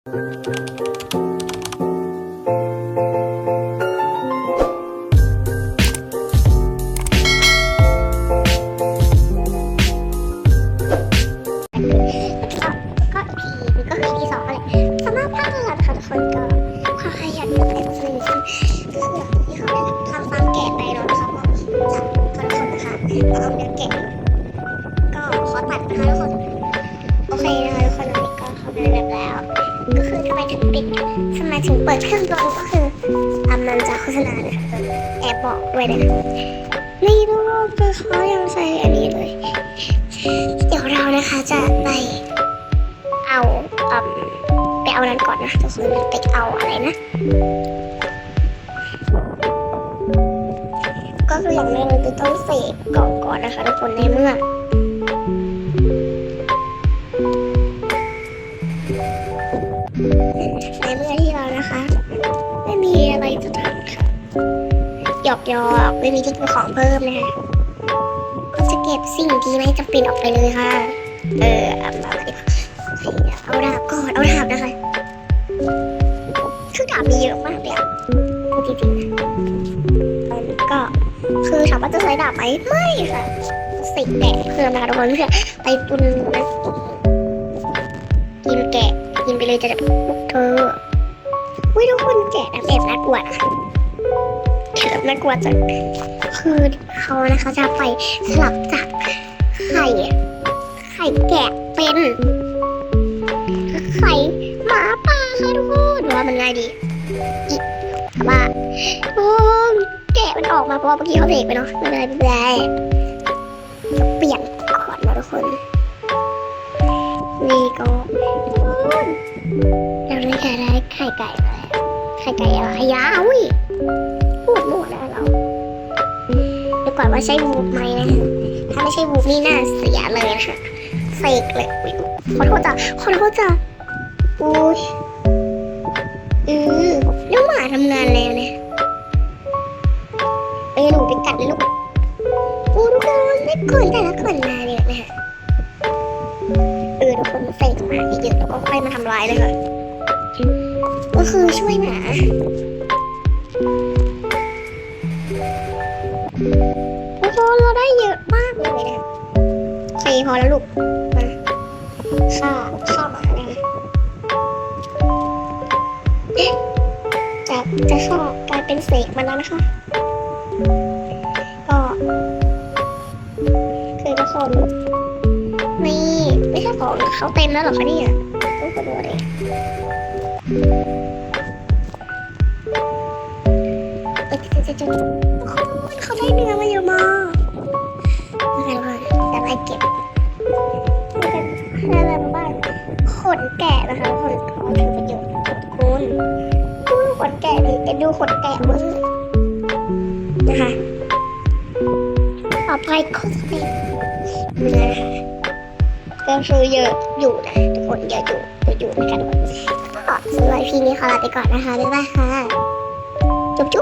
ก็อีพีก็คืออีสองเลยสำหรับภาคหลังค่ะทุกคนก็ความขยันกับการสนิทกันก็คือที่เขา มถึงปิดทำไมถึงเปิดเครื่องตัวก็คืออะมันจะโฆษณานะแอบบอกด้วยนะไม่รู้คือเขายังใส่อันนี้เลย เดี๋ยวเรานะคะจะไปเอาอไปเอานั้นก่อนนะทุกคนไปเอาอะไรนะ ก็คืออย่างแรกเราจะต้องเสกก่องก่อนนะคะทุกคนในเมื่อ ในเมื่อที่เรานะคะ ไม่มีอะไรจะทำหยอกหยอกๆไม่มีที่เป็นของเพิ่มนะคะก็จะเก็บสิ่งที่ไม่จำเป็นออกไปเลยค่ะ เออเอามาดีกว่าเอาดาบก่อนเอาดาบนะคะคือดาบมีเยอะมากเลยอะพูดจริงๆนะตอนก็คือถามว่าจะใช้ดาบไหมไม่ค่ะสิแกะเพิ่มนะคะทุกคนเพื่อไปตุนนะกินะกิน ไปเลยจะแบบพวกเธออุ้ยทุกคนแกะนะแบบน่ากลัวนะคะแอบน่ากลัวจังคือเขานะคะจะไปสลับจากไข่ไข่แกะเป็นไข่หมาป่าค่ะทุกคนว่ามันง่ายดีอีกแต่ว่าโอ้แกะมันออกมาเพราะเมื่อกี้เขาเบรกไปเนาะม่เป็นไรไม่เป็นไรเปลี่ยนก่อนนะทุกคนนี่ก็ เราได้แค่ได้ไข่ไก่มาแล้วไข่ไก่อะไรยาอุ้ยพูดมั่วแล้วเราดูก่อนว่าใช่วูบไหมนะถ้าไม่ใช่วูบนี่น่าเสียเลยนะคะเฟกเลยขอโทษจ้ะขอโทษจ้ะอุ้ยอือแล้วหมาทำงานแล้วเนี่ยเอ้ยหนูไปกัดลูกโอ้ทุกคนไม่ขนแต่ละขนมาเนี่ยนะคะ เออทุกคนเฟกหมาเยอะๆแล้วก็ค่อยมาทำร้ายเลยค่ะ ก็คือช่วยหมาทุกคนเราได้เยอะมากเลยนะโอเคพอแล้วลูกมาฆ่าฆ่าหมานะคะเอ๊ะจากจะฆ่ากลายเป็นเสกมันแล้วนะคะ ก็คือทุกคนไม่ไม่ใช่ของเขาเต็มแล้วหรอคะเนี่ยต้องกดดูเลยเขาได้เนื้อมาเยอะมากแล้วกันแต่ไปเก็บแล้วบ้านขนแกะนะคะขนเขาถือประโยชน์คุณดูขนแกะดิจะดูขนแกะมึงนะคะต่อไปก็จะเป็นเนื้อนะคะ ก็คือเยอะอยู่นะทุกคนเยอะอยู่เยอะอยู่นะคะทุกคนก็สำหรับพีนี้ขอลาไปก่อนนะคะบ๊ายบายค่ะจุ๊บจุ๊บ